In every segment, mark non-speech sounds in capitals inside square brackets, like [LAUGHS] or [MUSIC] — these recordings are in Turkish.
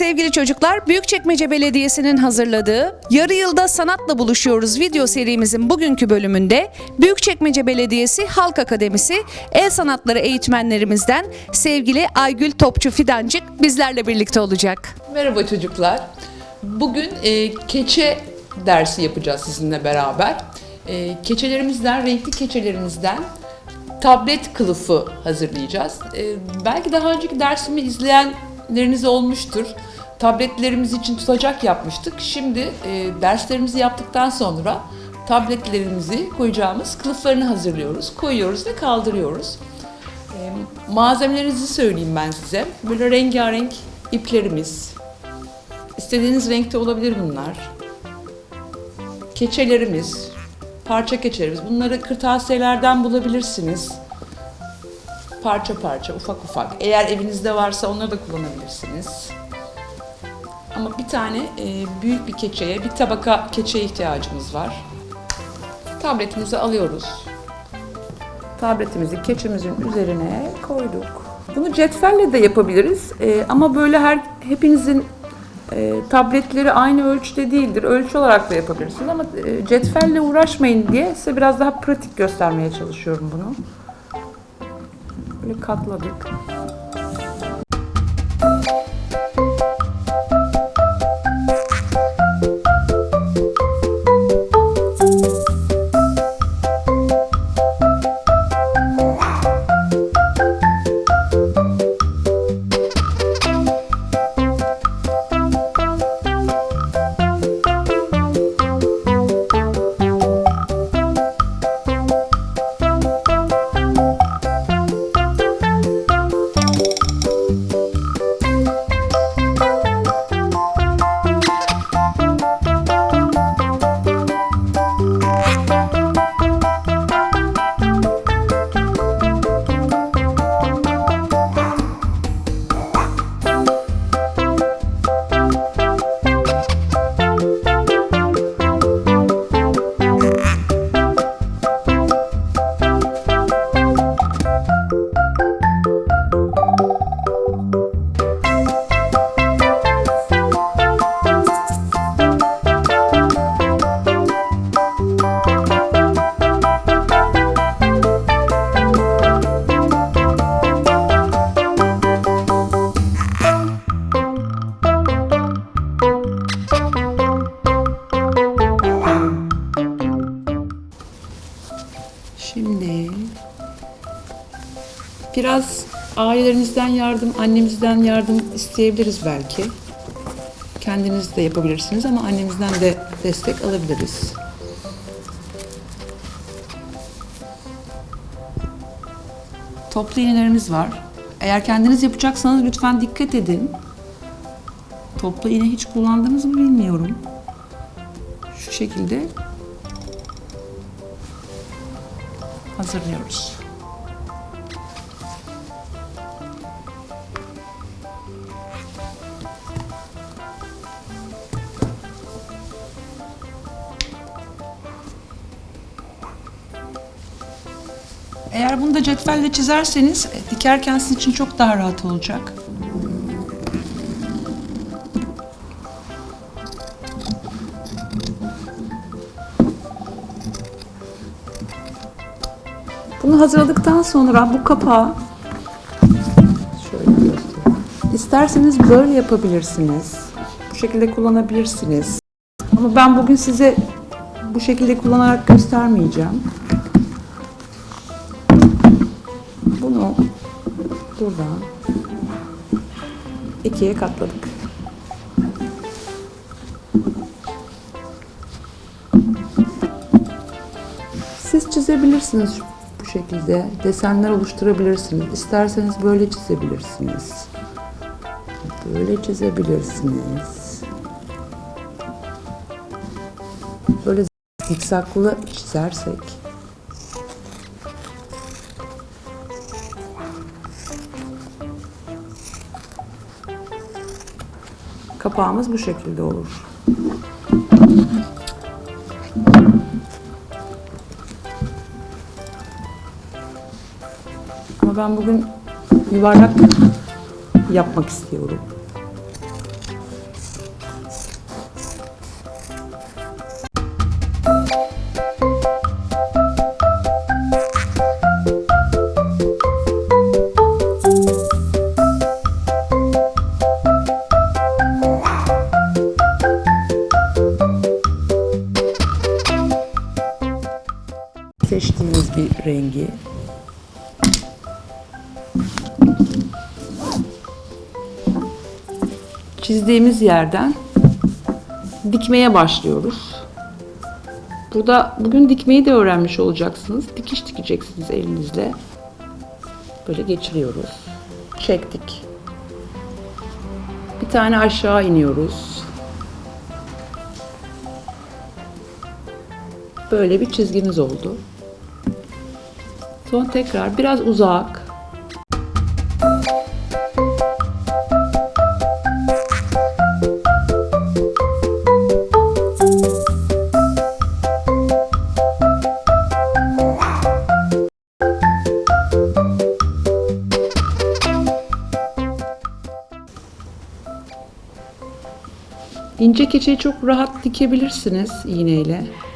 Sevgili çocuklar, Büyükçekmece Belediyesi'nin hazırladığı Yarı Yılda Sanatla Buluşuyoruz video serimizin bugünkü bölümünde Büyükçekmece Belediyesi Halk Akademisi El Sanatları eğitmenlerimizden sevgili Aygül Topçu Fidancık bizlerle birlikte olacak. Merhaba çocuklar. Bugün e, keçe dersi yapacağız sizinle beraber. E, keçelerimizden, renkli keçelerimizden tablet kılıfı hazırlayacağız. E, belki daha önceki dersimi izleyenleriniz olmuştur. Tabletlerimiz için tutacak yapmıştık. Şimdi e, derslerimizi yaptıktan sonra tabletlerimizi koyacağımız kılıflarını hazırlıyoruz. Koyuyoruz ve kaldırıyoruz. E, malzemelerinizi söyleyeyim ben size. Böyle rengarenk iplerimiz, İstediğiniz renkte olabilir bunlar. Keçelerimiz, parça keçelerimiz. Bunları kırtasiyelerden bulabilirsiniz. Parça parça, ufak ufak. Eğer evinizde varsa onları da kullanabilirsiniz. Ama bir tane e, büyük bir keçeye, bir tabaka keçeye ihtiyacımız var. Tabletimizi alıyoruz. Tabletimizi keçemizin üzerine koyduk. Bunu cetvelle de yapabiliriz E, ama böyle her hepinizin e, tabletleri aynı ölçüde değildir. Ölçü olarak da yapabilirsiniz ama e, cetvelle uğraşmayın diye size biraz daha pratik göstermeye çalışıyorum bunu. Katladık. Biraz ailelerinizden yardım, annemizden yardım isteyebiliriz belki. Kendiniz de yapabilirsiniz ama annemizden de destek alabiliriz. Toplu iğnelerimiz var. Eğer kendiniz yapacaksanız lütfen dikkat edin. Toplu iğne hiç kullandınız mı bilmiyorum. Şu şekilde hazırlıyoruz. Eğer bunu da cetvelle çizerseniz e, dikerken sizin için çok daha rahat olacak. Bunu hazırladıktan sonra bu kapağı şöyle. İsterseniz böyle yapabilirsiniz. Bu şekilde kullanabilirsiniz. Ama ben bugün size bu şekilde kullanarak göstermeyeceğim. Buradan ikiye katladık. Siz çizebilirsiniz bu şekilde. Desenler oluşturabilirsiniz. İsterseniz böyle çizebilirsiniz. Böyle çizebilirsiniz. Böyle zikzaklı çizersek kapağımız bu şekilde olur. Ama ben bugün yuvarlak yapmak istiyorum. Seçtiğiniz bir rengi çizdiğimiz yerden dikmeye başlıyoruz. Burada bugün dikmeyi de öğrenmiş olacaksınız. Dikiş dikeceksiniz elinizle. Böyle geçiriyoruz. Çektik. Bir tane aşağı iniyoruz. Böyle bir çizginiz oldu. Sonra tekrar biraz uzak. İnce keçeyi çok rahat dikebilirsiniz iğneyle.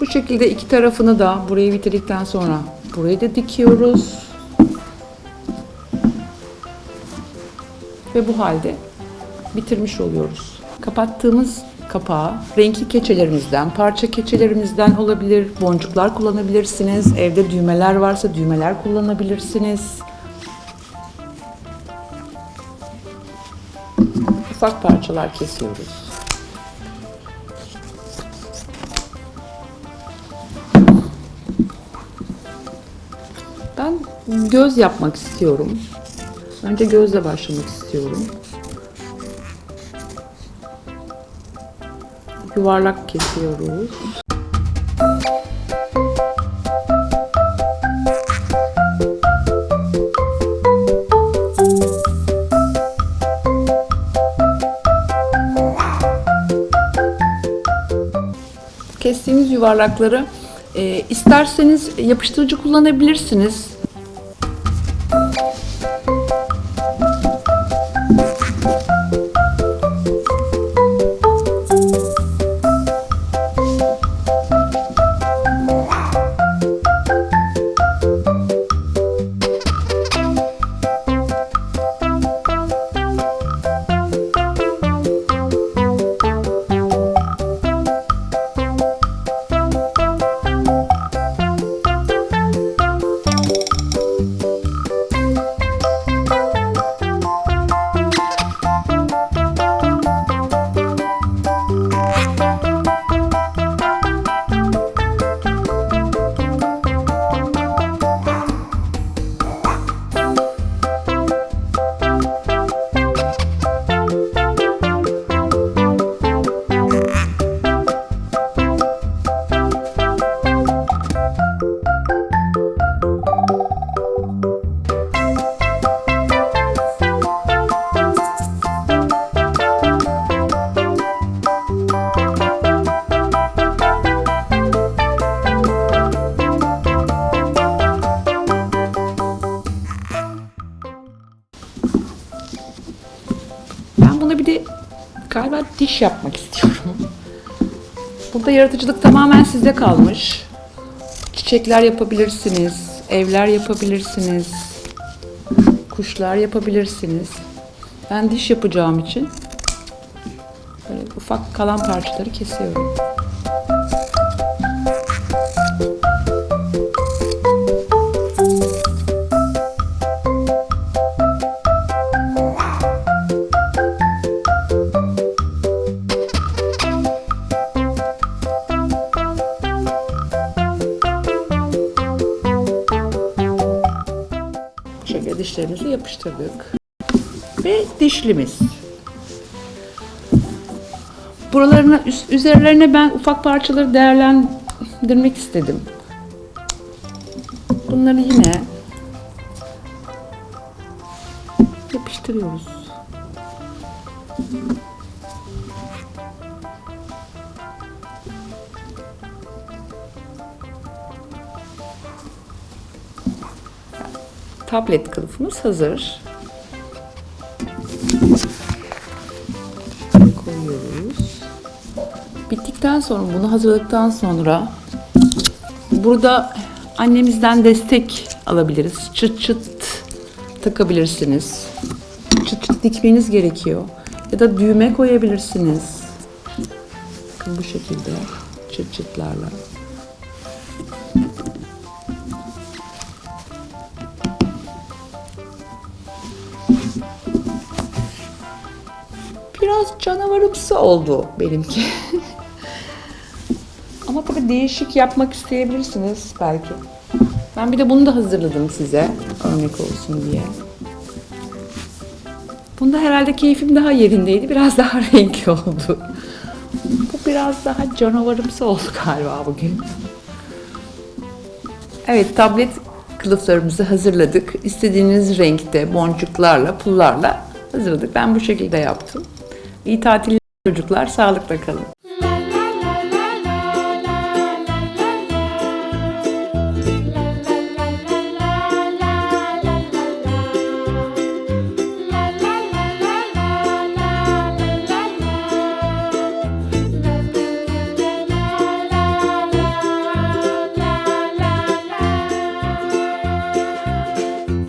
Bu şekilde iki tarafını da burayı bitirdikten sonra burayı da dikiyoruz. Ve bu halde bitirmiş oluyoruz. Kapattığımız kapağı renkli keçelerimizden, parça keçelerimizden olabilir, boncuklar kullanabilirsiniz. Evde düğmeler varsa düğmeler kullanabilirsiniz. Ufak parçalar kesiyoruz. Göz yapmak istiyorum. Önce gözle başlamak istiyorum. Yuvarlak kesiyoruz. Kestiğimiz yuvarlakları e, isterseniz yapıştırıcı kullanabilirsiniz. Diş yapmak istiyorum. Burada yaratıcılık tamamen size kalmış. Çiçekler yapabilirsiniz, evler yapabilirsiniz, kuşlar yapabilirsiniz. Ben diş yapacağım için böyle ufak kalan parçaları kesiyorum. Dişlerimizi yapıştırdık. Ve dişlimiz. Buralarına, üzerlerine ben ufak parçaları değerlendirmek istedim. Bunları yine yapıştırıyoruz. Tablet kılıfımız hazır. Koyuyoruz. Bittikten sonra bunu hazırladıktan sonra burada annemizden destek alabiliriz. Çıt çıt takabilirsiniz. Çıt çıt dikmeniz gerekiyor. Ya da düğme koyabilirsiniz. Bakın bu şekilde çıt çıtlarla. Biraz canavarımsı oldu benimki. [LAUGHS] Ama tabii değişik yapmak isteyebilirsiniz belki. Ben bir de bunu da hazırladım size örnek olsun diye. Bunda herhalde keyfim daha yerindeydi. Biraz daha [LAUGHS] renkli oldu. Bu biraz daha canavarımsı oldu galiba bugün. Evet tablet kılıflarımızı hazırladık. İstediğiniz renkte boncuklarla, pullarla hazırladık. Ben bu şekilde yaptım. İyi tatiller çocuklar. Sağlıkla kalın.